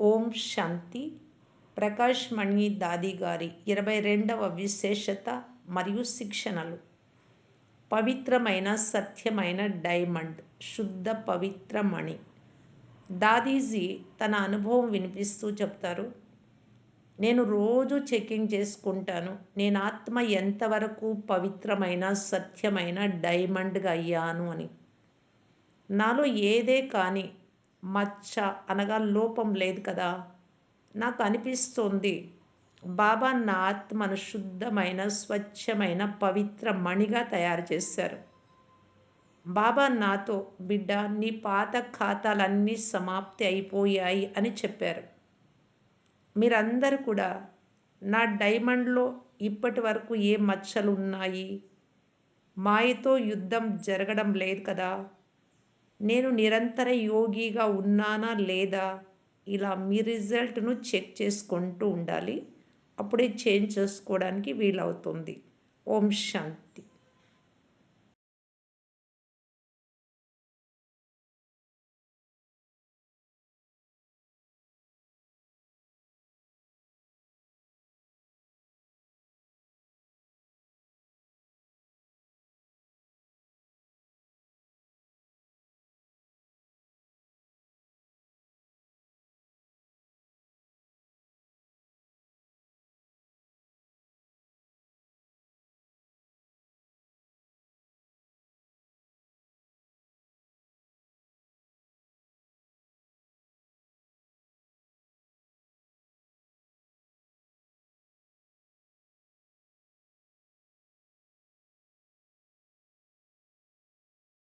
ఓం శాంతి. ప్రకాష్ మణి దాది గారి ఇరవై రెండవ విశేషత మరియు శిక్షణలు. పవిత్రమైన సత్యమైన డైమండ్. శుద్ధ పవిత్ర మణి. దాదీజీ తన అనుభవం వినిపిస్తూ చెప్తారు నేను రోజు చెకింగ్ చేసుకుంటాను. నేను ఆత్మ ఎంతవరకు పవిత్రమైన సత్యమైన డైమండ్గా అయ్యాను అని. నాలో ఏదే కానీ మచ్చ అనగా లోపం లేదు కదా? నాకు అనిపిస్తుంది. బాబా నా ఆత్మను శుద్ధమైన స్వచ్ఛమైన పవిత్ర మణిగా తయారు చేశారు. బాబా నాతో బిడ్డ నీ పాత ఖాతాలన్నీ సమాప్తి అయిపోయాయి అని చెప్పారు. మీరందరూ కూడా నా డైమండ్లో ఇప్పటి వరకు ఏ మచ్చలు ఉన్నాయి? మాయతో యుద్ధం జరగడం లేదు కదా? నేను నిరంతర యోగిగా ఉన్నానా లేదా? ఇలా మీ రిజల్ట్ను చెక్ చేసుకుంటూ ఉండాలి. అప్పుడే చేంజ్ చేసుకోవడానికి వీలవుతుంది. ఓం శాంతి.